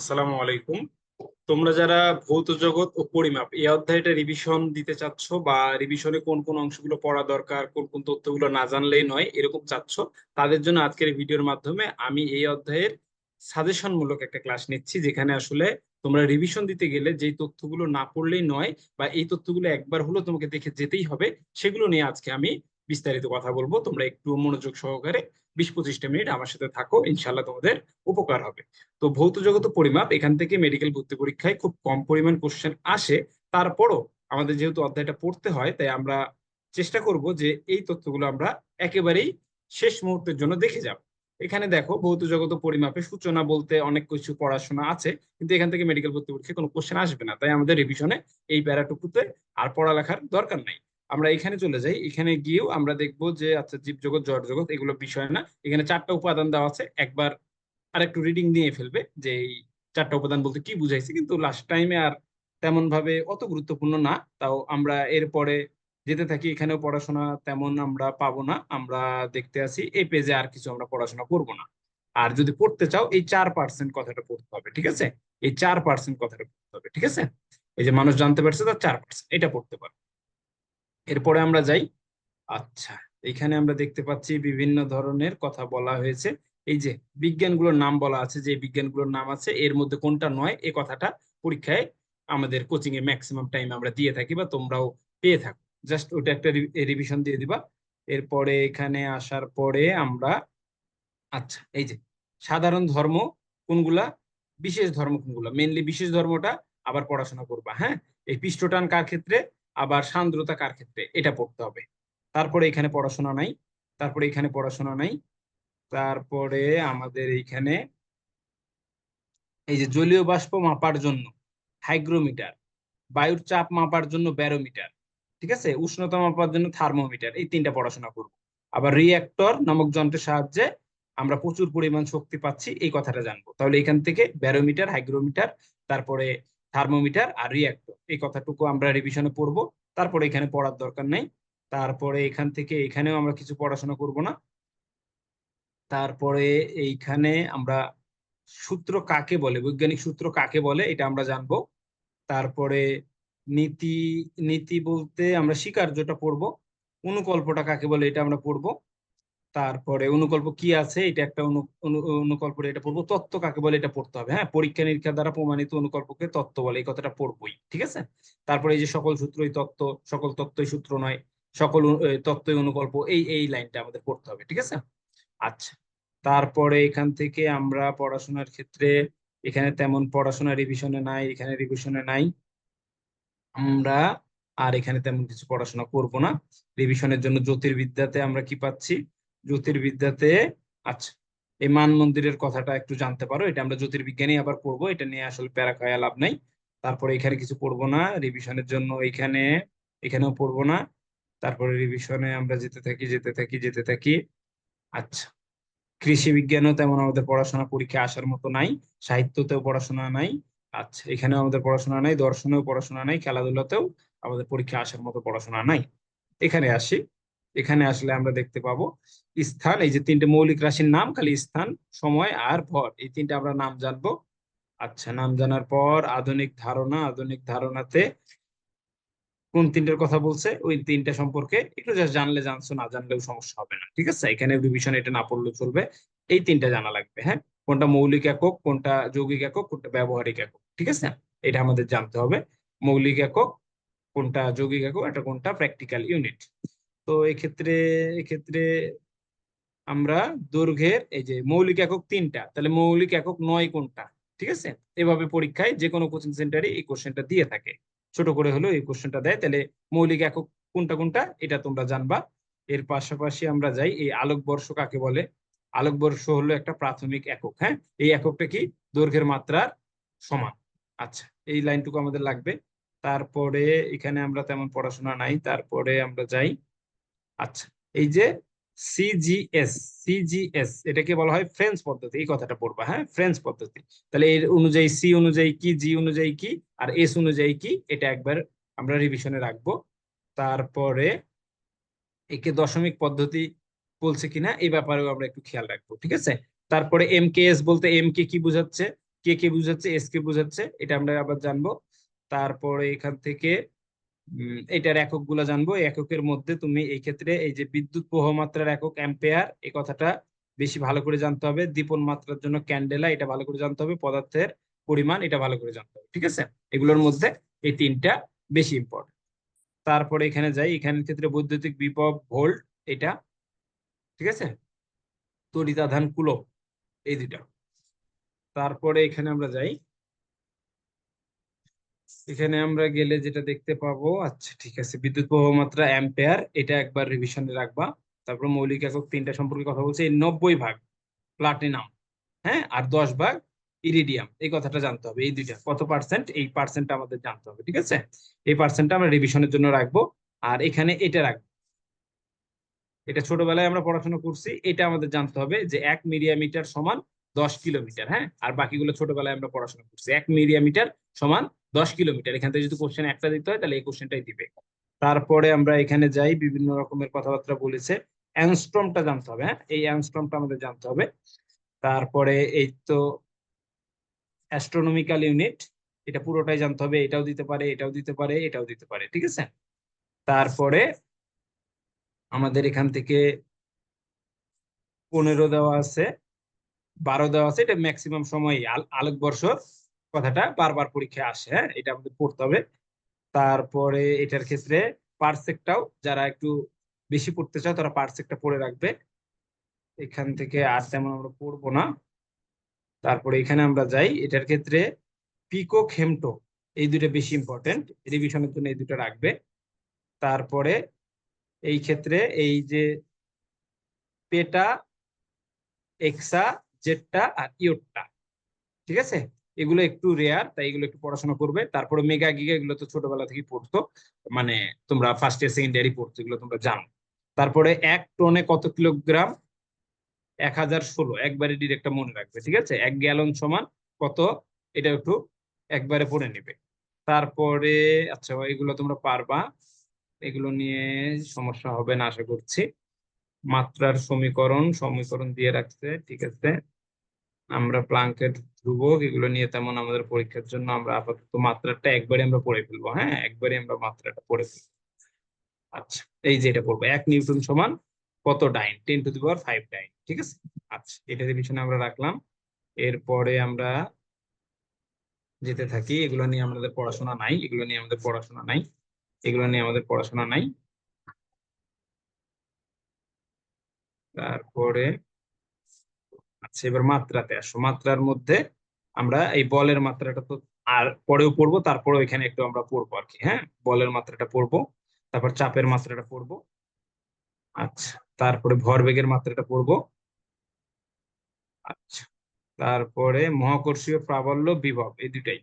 আসসালামু আলাইকুম। তোমরা যারা ভৌত জগৎ ও পরিমাপ, এই অধ্যায়টা রিভিশন দিতে চাচ্ছ বা রিভিশনে কোন কোন অংশগুলো পড়া দরকার, কোন কোন তথ্যগুলো না জানলেই নয়, এরকম চাচ্ছ, তাদের জন্য আজকের ভিডিওর মাধ্যমে আমি এই অধ্যায়ের সাজেশন মূলক একটা ক্লাস নিচ্ছি, যেখানে আসলে তোমরা রিভিশন দিতে গেলে যেই তথ্যগুলো না পড়লেই নয় বা এই তথ্যগুলো একবার হলো তোমাকে দেখে যেতেই হবে, সেগুলো নিয়ে আজকে আমি বিস্তারিত কথা বলব। তোমরা একটু মনোযোগ সহকারে বিশ পঁচিশটা মিনিট আমার সাথে থাকো ইনশাল্লাহ তোমাদের উপকার হবে। তো ভৌত জগত পরিমাপ, এখান থেকে মেডিকেল ভর্তি পরীক্ষায় খুব কম পরিমাণ কোশ্চেন আসে। তারপরও আমাদের যেহেতু অধ্যায়টা পড়তে হয়, তাই আমরা চেষ্টা করব যে এই তথ্যগুলো আমরা একেবারেই শেষ মুহূর্তের জন্য দেখে যাব। এখানে দেখো, ভৌত জগত পরিমাপে সূচনা বলতে অনেক কিছু পড়াশোনা আছে, কিন্তু এখান থেকে মেডিকেল ভর্তি পরীক্ষায় কোনো কোশ্চেন আসবে না। তাই আমাদের রিভিশনে এই প্যারাটুকুতে আর পড়ালেখার দরকার নাই। আমরা এখানে চলে যাই। এখানে গিয়েও আমরা দেখব যে আচ্ছা জীব জগৎ জড় জগৎ এগুলো বিষয় না। এখানে চারটা উপাদান দেওয়া আছে। একবার আর একটু রিডিং নিয়ে ফেলবে যে, এই চারটা উপাদান বলতে কি বুঝাইছে। কিন্তু লাস্ট টাইমে আর তেমন ভাবে অত গুরুত্বপূর্ণ না। তাও আমরা এরপরে যেতে থাকি। এখানেও পড়াশোনা তেমন আমরা পাবো না। আমরা দেখতে আসি এই পেজে আর কিছু আমরা পড়াশোনা করব না। আর যদি পড়তে চাও, এই চার পার্সেন্ট কথাটা পড়তে হবে, ঠিক আছে? এই চার পার্সেন্ট কথাটা পড়তে হবে, ঠিক আছে? এই যে মানুষ জানতে পারছে তার চার পার্সেন্ট এটা পড়তে পারবে এরপরে আমরা যাই। আচ্ছা এখানে আমরা দেখতে পাচ্ছি বিভিন্ন ধরনের কথা বলা হয়েছে। এই যে বিজ্ঞানগুলোর নাম বলা আছে, যে বিজ্ঞানগুলোর নাম আছে, এর মধ্যে কোনটা নয় এই কথাটা পরীক্ষায় আমাদের কোচিং এ ম্যাক্সিমাম টাইম আমরা দিয়ে থাকি বা তোমরাও পেয়ে থাকো। জাস্ট ওটা একটা রিভিশন দিয়ে দিবা। এরপরে এখানে আসার পরে আমরা আচ্ছা এই যে সাধারণ ধর্ম কোনগুলা? বিশেষ ধর্ম কোনগুলা? মেনলি বিশেষ ধর্মটা আবার পড়াশোনা করবা হ্যাঁ? এই পৃষ্ঠটান কার ক্ষেত্রে? আবার সান্দ্রতা কার ক্ষেত্রে? এটা পড়তে হবে। তারপরে এখানে পড়াশোনা নাই, তারপরে এখানে পড়াশোনা নাই, তারপরে আমাদের এইখানে এই যে জলীয় বাষ্প মাপার জন্য হাইগ্রোমিটার, বায়ুর চাপ মাপার জন্য ব্যারোমিটার, ঠিক আছে? উষ্ণতা মাপার জন্য থার্মোমিটার, এই তিনটা পড়াশোনা করব। আবার রিঅ্যাক্টর নামক যন্ত্রের সাহায্যে আমরা প্রচুর পরিমাণ শক্তি পাচ্ছি, এই কথাটা জানব। তাহলে এখান থেকে ব্যারোমিটার, হাইগ্রোমিটার, তারপরে থার্মোমিটার আর রিঅ্যাক্টর এই কথাটুকু আমরা রিভিশনে পড়ব। তারপরে এখানে পড়ার দরকার নেই। তারপরে এখান থেকে এখানেও আমরা কিছু পড়াশোনা করব না। তারপরে এইখানে আমরা সূত্র কাকে বলে, বৈজ্ঞানিক সূত্র কাকে বলে, এটা আমরা জানব। তারপরে নীতি নীতি বলতে আমরা স্বীকার্যটা পড়ব অনুকল্পটা কাকে বলে, এটা আমরা পড়ব। তারপরে অনুকল্প কি আছে? এটা একটা অনুকল্প এটা পড়ব। তত্ত্ব কাকে বলে? এটা পড়তে হবে হ্যাঁ? পরীক্ষা নিরীক্ষা দ্বারা প্রমাণিত অনুকল্পকে তত্ত্ব বলে। এই কথাটা পড়বই, ঠিক আছে? তারপরে এই যে সকল সূত্রই তত্ত্ব, সকল তত্ত্বই সূত্র নয়, সকল তত্ত্বই অনুকল্প, এই এই লাইনটা আমাদের পড়তে হবে, ঠিক আছে? আচ্ছা তারপরে এখান থেকে আমরা পড়াশোনার ক্ষেত্রে এখানে তেমন পড়াশোনা রিভিশনে নাই, এখানে রিভিশনে নাই। আমরা আর এখানে তেমন কিছু পড়াশোনা করব না। রিভিশনের জন্য জ্যোতির্বিদ্যাতে আমরা কি পাচ্ছি? জ্যোতির্বিদ্যাতে আচ্ছা এই মান মন্দিরের কথাটা একটু জানতে পারো, এটা আমরা জ্যোতির্বিজ্ঞানী আবার পড়ব, এটা নিয়ে আসলে প্যারা খায়া লাভ নাই। তারপরে এখানে কিছু পড়ব না রিভিশনের জন্য এখানে, এখানেও পড়ব না। তারপরে রিভিশনে আমরা যেতে থাকি যেতে থাকি যেতে থাকি। আচ্ছা কৃষি বিজ্ঞানও তেমন আমাদের পড়াশোনা পরীক্ষা আসার মতো নাই, সাহিত্যতেও পড়াশোনা নাই। আচ্ছা এখানেও আমাদের পড়াশোনা নাই, দর্শনেও পড়াশোনা নাই, খেলাধুলাতেও আমাদের পরীক্ষা আসার মতো পড়াশোনা নাই। এখানে আসি। এখানে আসলে আমরা দেখতে পাবো স্থান, এই যে তিনটে মৌলিক রাশির নাম, খালি স্থান, সময় আর ভর। এই তিনটে আমরা নাম জানব। আচ্ছা নাম জানার পর আধুনিক ধারণা, আধুনিক ধারণাতে কোন তিনটার কথা বলছে? ওই তিনটা সম্পর্কে একটু জাস্ট জানলে জানছো, না জানলেও সমস্যা হবে না, ঠিক আছে? এখানে রিভিশন এটা না পড়লেও চলবে। এই তিনটা জানা লাগবে হ্যাঁ? কোনটা মৌলিক একক, কোনটা যৌগিক একক, কোনটা ব্যবহারিক একক, ঠিক আছে? এটা আমাদের জানতে হবে। মৌলিক একক, কোনটা যৌগিক একক এটা কোনটা প্র্যাকটিক্যাল ইউনিট তো এক্ষেত্রে এক্ষেত্রে আমরা দৈর্ঘ্যের এই যে মৌলিক একক তিনটা, তাহলে মৌলিক একক নয় কোনটা? ঠিক আছে? এভাবে পরীক্ষায় যে কোনো কোচিং সেন্টারে এই কোশ্চেনটা দিয়ে থাকে। ছোট করে হলেও এই কোশ্চেনটা দেয়। তাহলে মৌলিক একক কোনটা কোনটা? এটা তোমরা জানবা। এর পাশাপাশি আমরা যাই, এই আলোকবর্ষ কাকে বলে? আলোকবর্ষ হলো একটা প্রাথমিক একক হ্যাঁ? এই এককটা কি? দৈর্ঘ্যের মাত্রার সমান। আচ্ছা এই লাইনটুকু আমাদের লাগবে। তারপরে এখানে আমরা তেমন পড়াশোনা নাই। তারপরে আমরা যাই আচ্ছা এই যে সিজিএস সিজিএস এটাকে বলা হয় ফ্রেঞ্চ পদ্ধতি, এই কথাটা পড়বা হ্যাঁ? ফ্রেঞ্চ পদ্ধতি। তাহলে এর অনুযায়ী সি অনুযায়ী কি জি অনুযায়ী কি, আর এস অনুযায়ী কি, এটা একবার আমরা রিভিশনে রাখব। তারপরে একে দশমিক পদ্ধতি বলছে কিনা, এই ব্যাপারেও আমরা একটু খেয়াল রাখব, ঠিক আছে? তারপরে এম কে এস বলতে এম কে কি বোঝাচ্ছে? কে কে বুঝাচ্ছে এস কে বুঝাচ্ছে, এটা আমরা আবার জানব। তারপরে এখান থেকে এটার এককগুলা জানব এককের মধ্যে তুমি এই ক্ষেত্রে এই যে বিদ্যুৎ প্রবাহমাত্রার একক অ্যাম্পেয়ার, এই কথাটা বেশি ভালো করে জানতে হবে। দীপন মাত্রার জন্য ক্যান্ডেলা, এটা ভালো করে জানতে হবে। পদার্থের পরিমাণ, এটা ভালো করে জানতে হবে, ঠিক আছে? এগুলোর মধ্যে এই তিনটা বেশি ইম্পর্টেন্ট তারপরে এখানে যাই এখানের ক্ষেত্রে বৈদ্যুতিক বিভব ভোল্ট, এটা, ঠিক আছে? তড়িতাধান কুলো এই দুটা তারপরে এখানে আমরা যাই এখানে আমরা গেলে যেটা দেখতে পাবো আচ্ছা ঠিক আছে, বিদ্যুৎ প্রবাহ মাত্রা অ্যাম্পেয়ার এটা একবার রিভিশনে রাখবা, তারপর মৌলিক একক তিনটা সম্পর্কে কথা বলছে, এই নব্বই ভাগ প্লাটিনাম হ্যাঁ আর দশ ভাগ ইরিডিয়াম এই কথাটা জানতে হবে, এই দুইটা, কত পার্সেন্ট এই পার্সেন্টটা আমাদের জানতে হবে, ঠিক আছে? এই পার্সেন্টটা আমরা রিভিশনের জন্য রাখব, আর এখানে এটা রাখব। এটা ছোটবেলায় আমরা পড়াশোনা করছি, এটা আমাদের জানতে হবে যে এক মিলিয়ামিটার সমান দশ কিলোমিটার হ্যাঁ আর বাকিগুলো ছোটবেলায় আমরা পড়াশোনা করছি, এক মিলিয়ামিটার সমান দশ কিলোমিটার। এখান থেকে যদি কোশ্চেন একটা দিতে হয়, তাহলে এই কোশ্চেনটাই দিবে। তারপরে আমরা এখানে যাই, বিভিন্ন রকমের কথাবার্তা বলেছে। অ্যানস্ট্রমটা জানতে হবে হ্যাঁ? এই অ্যানস্ট্রমটা আমাদের জানতে হবে। তারপরে এই তো অ্যাস্ট্রোনমিক্যাল ইউনিট এটা পুরোটাই জানতে হবে। এটাও দিতে পারে, এটাও দিতে পারে, এটাও দিতে পারে, ঠিক আছে? তারপরে আমাদের এখান থেকে পনেরো দেওয়া আছে, বারো দেওয়া আছে, এটা ম্যাক্সিমাম সময় আলোকবর্ষর কথাটা বারবার পরীক্ষায় আসে হ্যাঁ? এটা আমাদের পড়তে হবে। তারপরে এটার ক্ষেত্রে পারসেকটাও যারা একটু বেশি পড়তে চাও, তারা পারসেকটা পড়ে রাখবে। এখান থেকে আর তেমন আমরা পড়ব না। তারপরে এখানে আমরা যাই, এটার ক্ষেত্রে পিকো খেমটো, এই দুটো বেশি ইম্পর্টেন্ট রিভিশনের জন্য এই দুটো রাখবে। তারপরে এই ক্ষেত্রে এই যে পেটা, এক্সা, জেটটা আর ইয়োটটা, ঠিক আছে? এগুলো একটু রেয়ার তাই এগুলো একটু পড়াশোনা করবে। তারপরে মেগা গিগা এগুলো তো ছোটবেলা থেকে পড়তো। মানে তোমরা ফার্স্ট ইয়ার সেকেন্ড ইয়ারই পড়তো, এগুলো তোমরা জানো। তারপরে এক টনে কত কিলোগ্রাম? এক হাজার ষোলো। একবারে ডিরেক্টটা মনে রাখবে, ঠিক আছে? এক গ্যালন সমান কত? এটা একটু একবারে পড়ে নেবে। তারপরে আচ্ছা এগুলো তোমরা পারবা। এগুলো নিয়ে সমস্যা হবে না, আশা করছি। মাত্রার সমীকরণ সমীকরণ দিয়ে রাখছে, ঠিক আছে? আমরা প্লাঙ্কের ধ্রুবক এগুলো নিয়ে তেমন আমাদের পরীক্ষার জন্য আমরা আপাতত মাত্রাটা একবারে আমরা পড়ে ফেলব হ্যাঁ? একবারে আমরা মাত্রাটা পড়ে ফেলব। আচ্ছা এই যে এটা পড়ব, এক নিউটন সমান কত dyne? Ten to the power five dyne, ঠিক আছে? আচ্ছা এটা রিভিশনে আমরা রাখলাম। এরপরে আমরা যেতে থাকি, এগুলো নিয়ে আমাদের পড়াশোনা নাই, এগুলো নিয়ে আমাদের পড়াশোনা নাই, এগুলো নিয়ে আমাদের পড়াশোনা নাই। তারপরে আচ্ছা এবার মাত্রাতে আসো। মাত্রার মধ্যে আমরা এই বলের মাত্রাটা তো আর পরেও পড়ব, তারপরেও এখানে একটু আমরা পড়ব আর কি হ্যাঁ? বলের মাত্রাটা পড়ব, তারপর চাপের মাত্রাটা পড়ব। আচ্ছা তারপরে ভরবেগের মাত্রাটা পড়ব। আচ্ছা তারপরে মহাকর্ষীয় প্রাবল্য বিভব, এই দুটাই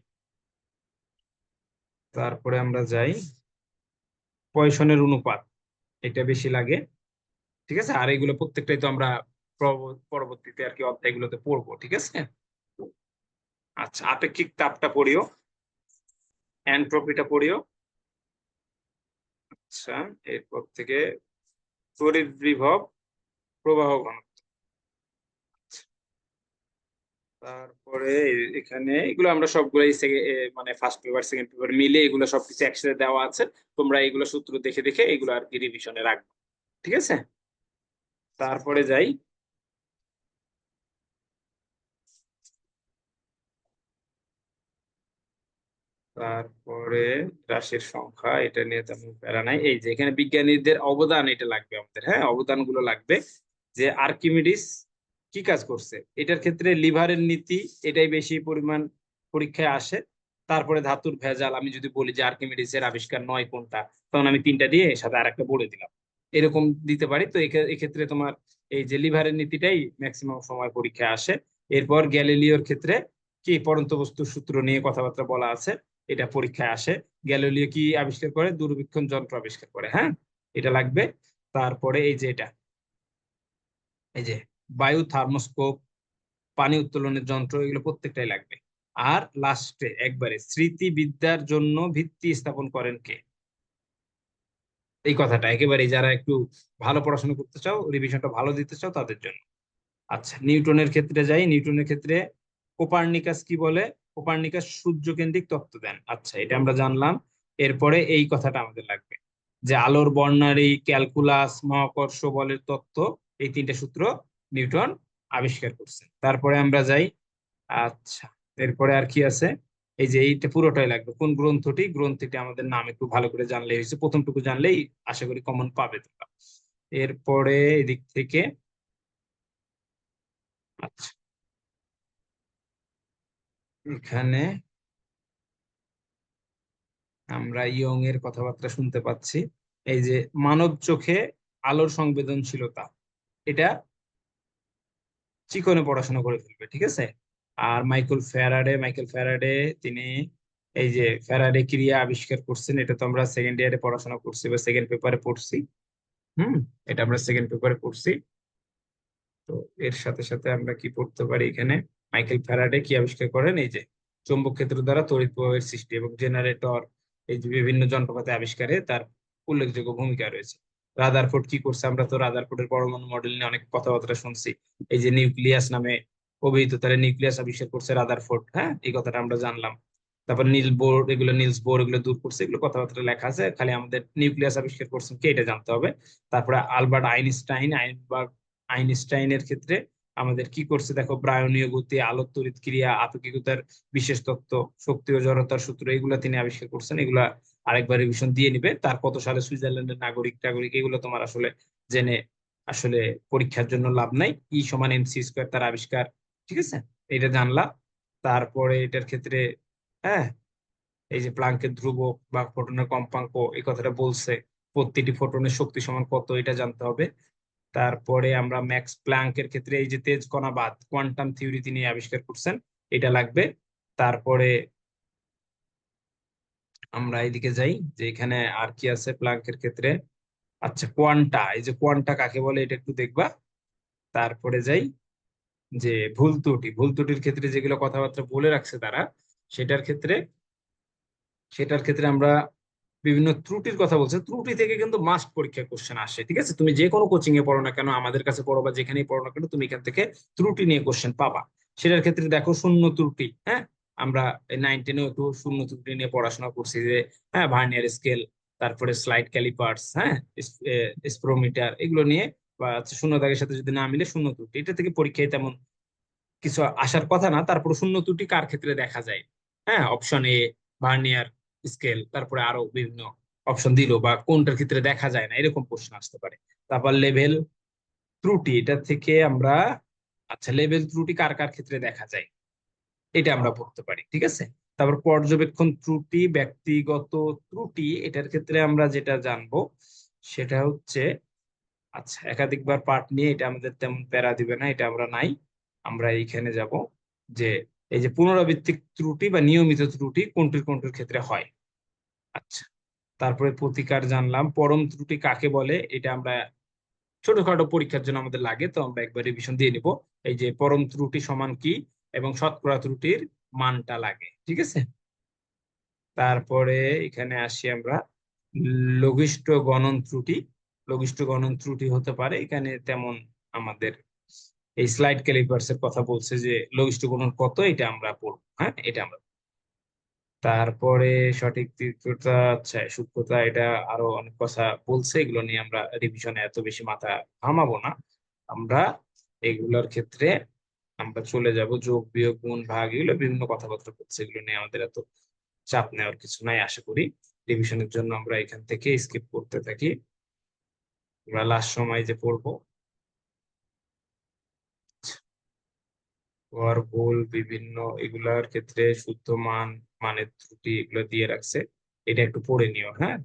তারপরে আমরা যাই। পয়সনের অনুপাত, এটা বেশি লাগে। ঠিক আছে? আর এগুলো প্রত্যেকটাই তো আমরা পরবর্তীতে আর কি অধ্যায়গুলোতে পড়ব, ঠিক আছে? আচ্ছা আপেক্ষিক তাপটা পড়িও, এনট্রপিটা পড়িও। আচ্ছা এরপর থেকে তড়িৎ বিভব প্রবাহ ঘনত্ব। আচ্ছা। তারপরে এখানে এগুলো আমরা সবগুলো মানে ফার্স্ট পেপার সেকেন্ড পেপার মিলে এগুলো সবকিছু একসাথে দেওয়া আছে। তোমরা এগুলো সূত্র দেখে দেখে এগুলো আর কি রিভিশনে রাখবে, ঠিক আছে? তারপরে যাই। তারপরে রাশির সংখ্যা, এটা নিয়ে তেমন প্যারা নাই। এই যে এখানে বিজ্ঞানীদের অবদান এটা লাগবে আমাদের হ্যাঁ? অবদানগুলো লাগবে যে আর্কিমিডিস কি কাজ করছে? এটার ক্ষেত্রে লিভারের নীতি এটাই বেশি পরিমাণ পরীক্ষায় আসে। তারপরে ধাতুর ভেজাল, আমি যদি বলি যে আর্কিমিডিস এর আবিষ্কার নয় কোনটা, তখন আমি তিনটা দিয়ে এর সাথে আর একটা বলে দিলাম। এরকম দিতে পারি। তো এক্ষেত্রে তোমার এই যে লিভারের নীতিটাই ম্যাক্সিমাম সময় পরীক্ষায় আসে। এরপর গ্যালিলিওর ক্ষেত্রে কি পরন্ত বস্তুর সূত্র নিয়ে কথাবার্তা বলা আছে? এটা পরীক্ষায় আসে। গ্যালিলিও কি আবিষ্কার করে? দূরবীক্ষণ যন্ত্র আবিষ্কার করে হ্যাঁ? এটা লাগবে। তারপরে এই যে এটা। এই যে বায়ু থার্মোস্কোপ, পানি উত্তোলনের যন্ত্র, এগুলো প্রত্যেকটাই লাগবে। আর লাস্টে একবারে, স্মৃতিবিদ্যার জন্য ভিত্তি স্থাপন করেন কে? এই কথাটা, একেবারে যারা একটু ভালো পড়াশোনা করতে চাও রিভিশনটা ভালো দিতে চাও, তাদের জন্য। আচ্ছা নিউটনের ক্ষেত্রে যাই, নিউটনের ক্ষেত্রে কোপার্নিকাস কি বলে? কোপার্নিকাস সূর্যকেন্দ্রিক তত্ত্ব দেন। আচ্ছা এটা আমরা জানলাম। এরপরে এই কথাটা আমাদের লাগবে, যে আলোর বর্ণালী, ক্যালকুলাস, মহাকর্ষ বলের তত্ত্ব, এই তিনটা সূত্র নিউটন আবিষ্কার করছেন। তারপরে আমরা যাই আচ্ছা এরপরে আর কি আছে? এই যে এইটা পুরোটাই লাগবে। কোন গ্রন্থটি? গ্রন্থটি আমাদের নাম একটু ভালো করে জানলে হয়েছে। প্রথমটুকু জানলেই আশা করি কমন পাবে তোমরা। এরপরে এদিক থেকে আচ্ছা এখানে আমরা ইয়ং এর কথাবার্তা শুনতে পাচ্ছি। এই যে মানব চোখে আলোর সংবেদনশীলতা, এটা চিকনে পড়াশোনা করে ফেলবে, ঠিক আছে? আর মাইকেল ফ্যারাডে মাইকেল ফ্যারাডে তিনি এই যে ফ্যারাডে ক্রিয়া আবিষ্কার করছেন, এটা তো আমরা সেকেন্ড ইয়ারে পড়াশোনা করছি বা সেকেন্ড পেপারে পড়ছি। হুম, এটা আমরা সেকেন্ড পেপারে পড়ছি। তো এর সাথে সাথে আমরা কি পড়তে পারি এখানে? মাইকেল ফ্যারাডে কি আবিষ্কার করেন? এই যে চৌম্বক ক্ষেত্র দ্বারা তড়িৎ প্রবাহের সৃষ্টি এবং জেনারেটর, এই যে বিভিন্ন যন্ত্রপাতি আবিষ্কারে তার উল্লেখযোগ্য ভূমিকা রয়েছে। রাদারফোর্ড কি করছে? আমরা তো রাদারফোর্ডের পরমাণু মডেল নিয়ে অনেক কথাবার্তা শুনছি। এই যে নিউক্লিয়াস নামে অভিহিত তারা নিউক্লিয়াস আবিষ্কার করছে রাদারফোর্ড হ্যাঁ? এই কথাটা আমরা জানলাম। তারপর নীল বোর, এগুলো নিলস বোর, এগুলো দূর করছে, এগুলো কথাবার্তা লেখা আছে। খালি আমাদের নিউক্লিয়াস আবিষ্কার করছেন কে এটা জানতে হবে। তারপরে আলবার্ট আইনস্টাইন আইনবার্ট আইনস্টাইনের ক্ষেত্রে আমাদের কি করছে? দেখো, ব্রায়নীয় গতি আলোক তড়িৎ ক্রিয়া আপেক্ষিকতার বিশেষ তত্ত্ব, শক্তি ও জড়তার সূত্র, এগুলা তিনি আবিষ্কার করছেন। এগুলা আরেকবার রিভিশন দিয়ে নিবে। তার কত সালে সুইজারল্যান্ডের নাগরিক টাগরিক, এগুলো তোমার আসলে জেনে আসলে পরীক্ষার জন্য লাভ নাই। ই সমান এমসি স্কোয়ার তার আবিষ্কার, ঠিক আছে? এটা জানলা। তারপরে এটার ক্ষেত্রে হ্যাঁ এই যে প্লাঙ্কের ধ্রুবক বা ফোটনের কম্পাঙ্ক এই কথাটা বলছে। প্রতিটি ফোটনের শক্তি সমান কত, এটা জানতে হবে। তারপরে আমরা ম্যাক্স প্ল্যাঙ্কের ক্ষেত্রে এই যে তেজ কণাবাদ কোয়ান্টাম থিওরি তিনি আবিষ্কার করছেন, এটা লাগবে। তারপরে আমরা এইদিকে যাই, যে এখানে আর কি আছে প্ল্যাঙ্কের ক্ষেত্রে? আচ্ছা কোয়ান্টা এই যে কোয়ান্টা কাকে বলে এটা একটু দেখবা। তারপরে যাই, যে ভুল ত্রুটি, ভুল ত্রুটির ক্ষেত্রে যেগুলো কথাবার্তা বলে রাখছে তারা, সেটার ক্ষেত্রে সেটার ক্ষেত্রে আমরা বিভিন্ন ত্রুটির কথা বলছে। ত্রুটি থেকে কিন্তু মাস্ট পরীক্ষা কোশ্চেন আসে, ঠিক আছে? তুমি যে কোনো কোচিং এ পড়ো না কেন, আমাদের কাছে পড়ো বা যেখানেই পড়ো না কেন, তুমি এখান থেকে ত্রুটি নিয়ে কোশ্চেন পাবা। সেটার ক্ষেত্রে দেখো শূন্য ত্রুটি হ্যাঁ? আমরা নাইন একটু শূন্য ত্রুটি নিয়ে পড়াশোনা করছি যে হ্যাঁ ভার্নিয়ার স্কেল তারপরে স্লাইড ক্যালিপার্স হ্যাঁ? স্প্রোমিটার এগুলো নিয়ে বা শূন্য দাগের সাথে যদি না মিলে শূন্য ত্রুটি। এটা থেকে পরীক্ষায় তেমন কিছু আসার কথা না। তারপরে শূন্য ত্রুটি কার ক্ষেত্রে দেখা যায়? হ্যাঁ অপশন এ ভার্নিয়ার স্কেল তারপরে আরও বিভিন্ন অপশন দিল বা কোনটার ক্ষেত্রে দেখা যায় না, এরকম প্রশ্ন আসতে পারে। তারপর লেভেল ত্রুটি, এটা থেকে আমরা আচ্ছা লেভেল ত্রুটি কার কার ক্ষেত্রে দেখা যায়? এটা আমরা পড়তে পারি, ঠিক আছে? তারপর পর্যবেক্ষণ ত্রুটি, ব্যক্তিগত ত্রুটি, এটার ক্ষেত্রে আমরা যেটা জানব, সেটা হচ্ছে আচ্ছা একাধিকবার পাঠ নিয়ে এটা আমাদের তেমন প্যারা দিবে না, এটা আমরা নাই, আমরা এইখানে যাব যে, এই যে পুনরাবৃত্তিক ত্রুটি বা নিয়মিত ত্রুটি কোনটির কোনটির ক্ষেত্রে হয়? আচ্ছা তারপরে প্রতিকার জানলাম। পরম ত্রুটি কাকে বলে? এটা আমরা ছোটখাটো পরীক্ষার জন্য আমাদের লাগে, তো আমরা একবার রিভিশন দিয়ে নিব। এই যে পরম ত্রুটি সমান কি এবং শতকরা ত্রুটির মানটা লাগে, ঠিক আছে? তারপরে এখানে আসি আমরা। লঘিষ্ঠ গণন ত্রুটি। লঘিষ্ঠ গণন ত্রুটি হতে পারে। এখানে তেমন আমাদের এই স্লাইড ক্যালিপার্স এর কথা বলছে যে লঘিষ্ঠ গণন কত, এটা আমরা পড়ব হ্যাঁ? এটা আমরা তারপরে সঠিক তীর্থতা আচ্ছা সূক্ষ্মতা এটা আরও অনেক কথা বলছে, এগুলো নিয়ে আমরা রিভিশনে এত বেশি মাথা ঘামাবো না। আমরা এগুলোর ক্ষেত্রে আমরা চলে যাব, যোগ, বিয়োগ, গুণ, ভাগ, এগুলো বিভিন্ন কথাবার্তা বলছে, এগুলো নিয়ে আমাদের এত চাপ নেওয়ার কিছু নাই, আশা করি। রিভিশনের জন্য আমরা এখান থেকে স্কিপ করতে থাকি। আমরা লাস্ট সময় যে পড়ব ভুল বিভিন্ন এগুলার ক্ষেত্রে শুদ্ধ মান মানের ত্রুটি এগুলো দিয়ে রাখছে, এটা একটু পড়ে নিও হ্যাঁ?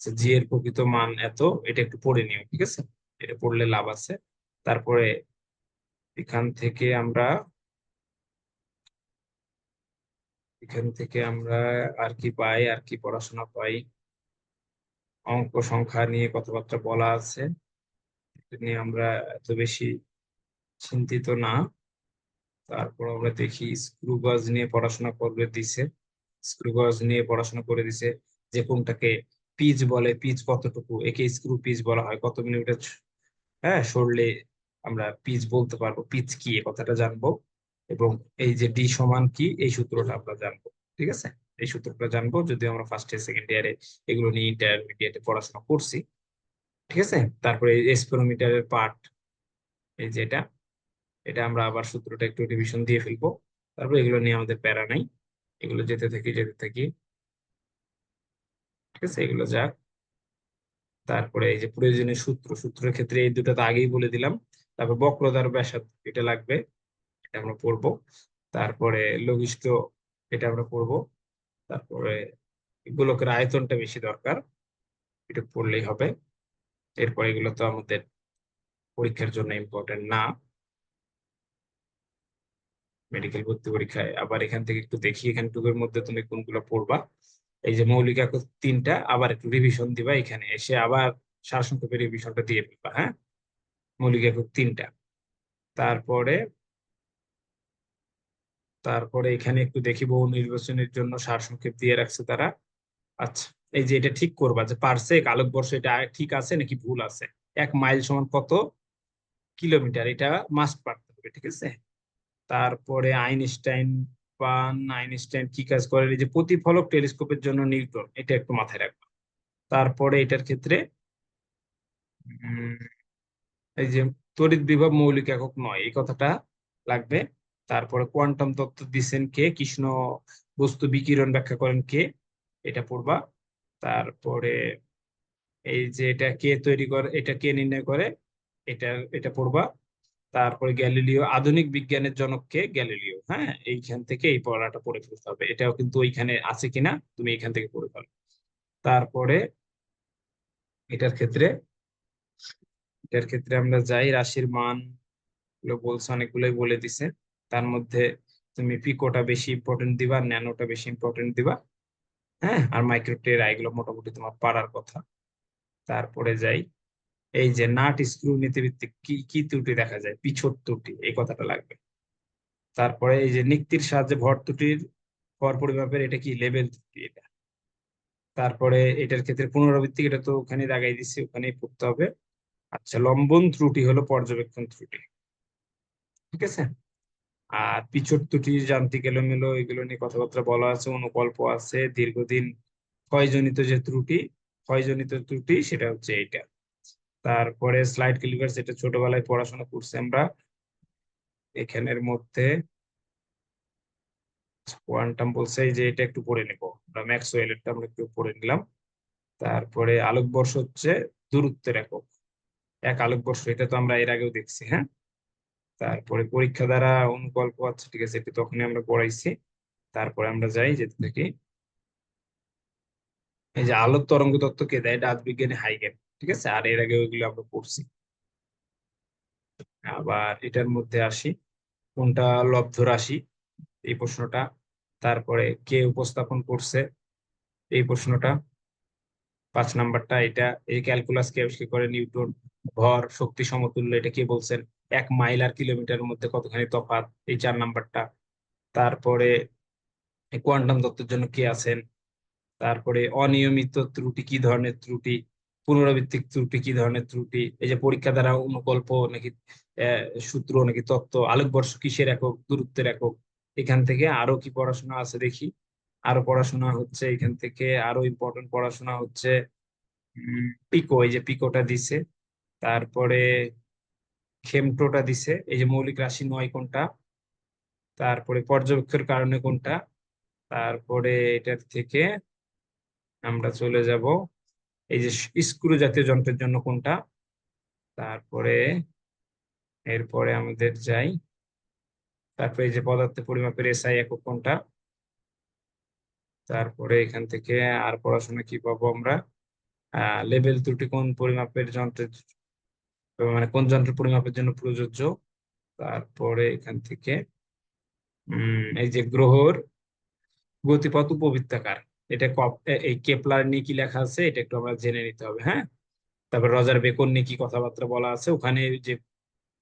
জি এর প্রকৃত মান এত, এটা একটু পড়ে নিও, ঠিক আছে? এটা পড়লে লাভ আছে। তারপরে এখান থেকে আমরা, এখান থেকে আমরা আর কি পাই, আর কি পড়াশোনা পাই? অঙ্ক সংখ্যা নিয়ে কথাবার্তা বলা আছে। নিয়ে আমরা এত বেশি চিন্তিত না। তারপর আমরা দেখি স্ক্রুবাজ নিয়ে পড়াশোনা করবে দিছে। স্ক্রুবাজ নিয়ে পড়াশোনা করে দিছে যে কোনটাকে পিচ বলে পিচ কতটুকু, একে স্ক্রু পিচ বলা হয়, কত মিলিমিটার হ্যাঁ সরলে আমরা পিচ বলতে পারব পিচ কি কথাটা জানব। এবং এই যে ডি সমান কি, এই সূত্রটা আমরা জানব, ঠিক আছে? এই সূত্রটা জানব যদি আমরা ফার্স্ট ইয়ার সেকেন্ড ইয়ারে এগুলো নিয়ে ইন্টারমিডিয়েটে পড়াশোনা করছি, ঠিক আছে? তারপরে এসপেরোমিটারের পার্ট এই যে এটা আমরা আবার সূত্রটা একটু রিভিশন দিয়ে ফেলব। তারপর এগুলো নিয়ে আমাদের প্যারা নাই। এগুলো যেতে থাকি যেতে থাকি। ঠিক আছে, এগুলো যাক। তারপরে এই যে প্রয়োজনীয় সূত্র, সূত্রের ক্ষেত্রে এই দুটো তো আগেই বলে দিলাম। তারপর বক্রতার ব্যাসার্ধ, এটা লাগবে। এটা আমরা পড়ব। তারপরে লঘিষ্ঠ, এটা আমরা পড়ব। তারপরে গোলকের আয়তনটা বেশি দরকার। এটা পড়লেই হবে। এরপর এগুলো তো আমাদের পরীক্ষার জন্য ইম্পর্টেন্ট না। মেডিকেল ভর্তি পরীক্ষায়। আবার এখান থেকে একটু দেখি এখান টুকের মধ্যে তুমি কোনগুলো পড়বা। এই যে মৌলিক একক তিনটা, আবার একটু রিভিশন দিবা, এখানে এসে আবার সারসংক্ষেপে রিভিশনটা দিয়ে ফেলবা হ্যাঁ? মৌলিক একক তিনটা। তারপরে তারপরে এখানে একটু দেখি বহু নির্বাচনের জন্য সারসংক্ষেপ দিয়ে রাখছে তারা। আচ্ছা এই যে এটা ঠিক করবা যে পারসেক আলোকবর্ষ, এটা ঠিক আছে নাকি ভুল আছে? এক মাইল সমান কত? কিলোমিটার, এটা মাস্ট পারতে হবে, ঠিক আছে? তারপরে আইনস্টাইন পান আইনস্টাইন কি কাজ করেন এই যে প্রতিফলক টেলিস্কোপের জন্য নিউটন এটা একটু মাথায় রাখবা। তারপরে এটার ক্ষেত্রে এই যে তড়িৎ বিভব মৌলিক একক নয়, এই কথাটা লাগবে। তারপরে কোয়ান্টাম তত্ত্ব দিচ্ছেন কে? কৃষ্ণ বস্তু বিকিরণ ব্যাখ্যা করেন কে? এটা পড়বা। তারপরে এই যে এটা কে তৈরি করে, এটা কে নির্ণয় করে? এটা এটা পড়বা। তারপরে গ্যালিলিও, আধুনিক বিজ্ঞানের জনককে গ্যালিলিও হ্যাঁ? এইখান থেকে এই পড়াটা পড়ে ফেলতে হবে। এটাও কিন্তু ওইখানে আছে কিনা তুমি এখান থেকে পড়ে ফেলো। তারপরে এটার ক্ষেত্রে এটার ক্ষেত্রে আমরা যাই, রাশির মান বলছে, অনেকগুলোই বলে দিছে। তার মধ্যে তুমি পিকোটা বেশি ইম্পর্টেন্ট দিবা, ন্যানোটা বেশি ইম্পর্টেন্ট দিবা হ্যাঁ? আর মাইক্রোটের এগুলো মোটামুটি তোমার পারার কথা। তারপরে যাই এই যে নাট স্ক্রু নীতিভিত্তিক কি কি ত্রুটি দেখা যায়? পিছর ত্রুটি, এই কথাটা লাগবে। তারপরে এই যে নিক্তির সাহায্যে ভর ত্রুটির ভর পরিমাপের এটা কি লেভেল ত্রুটি এটা? তারপরে এটার ক্ষেত্রে পুনরাবৃত্তি এটা তো ওখানে দাগাই দিচ্ছি ওখানেই পড়তে হবে। আচ্ছা লম্বন ত্রুটি হলো পর্যবেক্ষণ ত্রুটি। ঠিক আছে? আর পিছর ত্রুটি, যান্ত্রিক এলোমেলো, এগুলো নিয়ে কথাবার্তা বলা আছে, অনুকল্প আছে, দীর্ঘদিন ক্ষয়জনিত যে ত্রুটি, ক্ষয়জনিত ত্রুটি, সেটা হচ্ছে এইটা। তারপরে স্লাইড ক্লিভার যেটা ছোটবেলায় পড়াশোনা করছি আমরা, এখানের মধ্যে কোয়ান্টাম বলছে যে এটা একটু পড়ে নেব। আমরা ম্যাক্সওয়েলেরটা আমরা একটু পড়ে নিলাম। তারপরে আলোকবর্ষ হচ্ছে দূরত্বের একক। এক আলোকবর্ষ এটা তো আমরা এর আগেও দেখছি হ্যাঁ? তারপরে পরীক্ষা দ্বারা অনুকল্প আছে ঠিক আছে, এটা তখনই আমরা পড়াইছি। তারপরে আমরা যাই যেতে থাকি এই যে আলোক তরঙ্গ তত্ত্ব কে দেয়? এটা বিজ্ঞানী হাইগেন। ঠিক আছে? আর এর আগে ওইগুলো আমরা পড়ছি। আবার এটার মধ্যে আসি। কোনটা লব্ধ রাশি? এই প্রশ্নটা। তারপরে কে উপস্থাপন করছে? এই প্রশ্নটা। পাঁচ নাম্বারটা এটা। এই ক্যালকুলাস কে আবিষ্কার করে? নিউটন। ভর, শক্তি, সমতুল্য, এটা কে বলছেন? এক মাইল আর কিলোমিটারের মধ্যে কতখানি তফাৎ? এই চার নাম্বারটা। তারপরে কোয়ান্টাম তত্ত্বের জন্য কে আছেন? তারপরে অনিয়মিত ত্রুটি, কি ধরনের ত্রুটি? পুনরাবৃত্তিক ত্রুটি, কি ধরনের ত্রুটি? এই যে পরীক্ষা দ্বারা অনুকল্প নাকি সূত্র নাকি তত্ত্ব, আলোকবর্ষ কিসের একক, দূরত্বের একক? এখান থেকে আরও কি পড়াশোনা আছে দেখি। আরও পড়াশোনা হচ্ছে এখান থেকে, আরও ইম্পর্টেন্ট পড়াশোনা হচ্ছে পিকো, এই যে পিকোটা দিছে। তারপরে খেমটোটা দিছে, এই যে মৌলিক রাশি নয় কোনটা? তারপরে পর্যবেক্ষের কারণে কোনটা? তারপরে এটার থেকে আমরা চলে যাব এই যে স্ক্রু জাতীয় যন্ত্রের জন্য কোনটা? তারপরে, এরপরে আমাদের যাই। তারপরে এই যে পদার্থ পরিমাপের এসআই একক কোনটা? তারপরে এখান থেকে আর পড়াশোনা কি পাবো আমরা? লেভেল ত্রুটি কোন পরিমাপের যন্ত্রের মানে কোন যন্ত্রের পরিমাপের জন্য প্রযোজ্য? তারপরে এখান থেকে, উম, এই যে গ্রহর গতিপথ উপবৃত্তাকার। এটা এই কেপলার নিয়ে কি লেখা আছে, এটা একটু আমরা জেনে নিতে হবে হ্যাঁ? তারপর রজার বেকন নিয়ে কি কথাবার্তা বলা আছে, ওখানে যে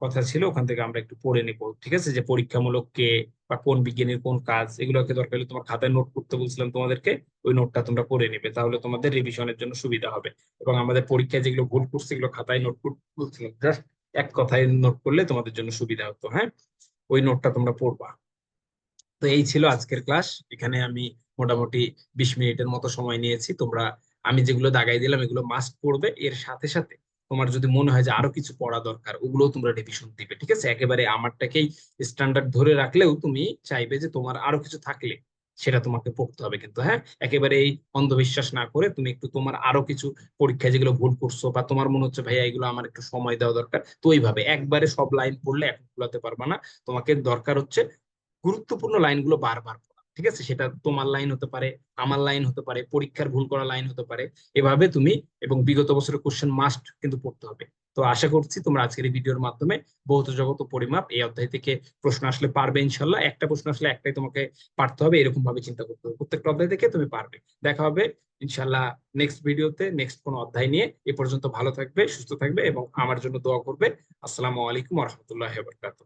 কথা ছিল, ওখান থেকে আমরা একটু পড়ে নিব, ঠিক আছে? যে পরীক্ষামূলক কে বা কোন বিজ্ঞানীর কোন কাজ, এগুলোকে দরকার হলে তোমার খাতায় নোট করতে বলছিলাম তোমাদেরকে, ওই নোটটা তোমরা পড়ে নিবে, তাহলে তোমাদের রিভিশনের জন্য সুবিধা হবে। এবং আমাদের পরীক্ষায় যেগুলো ভুল করছে, এগুলো খাতায় নোট বলছিলাম জাস্ট এক কথায় নোট করলে তোমাদের জন্য সুবিধা হতো হ্যাঁ? ওই নোটটা তোমরা পড়বা। তো এই ছিল আজকের ক্লাস এখানে আমি মোটামুটি বিশ মিনিটের মতো সময় নিয়েছি। তোমরা, আমি যেগুলো দাগাই দিলাম, এগুলো মাস্ট পড়বে। এর সাথে সাথে তোমার যদি মনে হয় যে আরও কিছু পড়া দরকার ওগুলো তোমরা রিভিশন দিবে, ঠিক আছে? একেবারে আমারটাকেই স্ট্যান্ডার্ড ধরে রাখলেও তুমি চাইবে যে তোমার আরও কিছু থাকলে সেটা তোমাকে পড়তে হবে কিন্তু হ্যাঁ? একেবারে এই অন্ধবিশ্বাস না করে তুমি একটু তোমার আরও কিছু পরীক্ষায় যেগুলো ভুল করছ বা তোমার মনে হচ্ছে, ভাইয়া, এগুলো আমার একটু সময় দেওয়া দরকার। তো ওইভাবে একবারে সব লাইন পড়লে এখন খোলাতে পারবা না। তোমাকে দরকার হচ্ছে গুরুত্বপূর্ণ লাইনগুলো বারবার ঠিক আছে? সেটা তোমার লাইন হতে পারে, আমার লাইন হতে পারে, পরীক্ষার ভুল করা লাইন হতে পারে। এভাবে তুমি এবং বিগত বছরের কোশ্চেন মাস্ট কিন্তু পড়তে হবে। তো আশা করছি তোমরা আজকের এই ভিডিওর মাধ্যমে ভৌত জগত পরিমাপ এই অধ্যায় থেকে প্রশ্ন আসলে পারবে ইনশাল্লাহ। একটা প্রশ্ন আসলে একটাই তোমাকে পারতে হবে এরকম ভাবে চিন্তা করতে হবে। প্রত্যেকটা অধ্যায় থেকে তুমি পারবে। দেখা হবে ইনশাল্লাহ নেক্সট ভিডিওতে নেক্সট কোনো অধ্যায় নিয়ে। এ পর্যন্ত ভালো থাকবে, সুস্থ থাকবে এবং আমার জন্য দোয়া করবে। আসসালামু আলাইকুম রহমতুল্লাহ বরকাত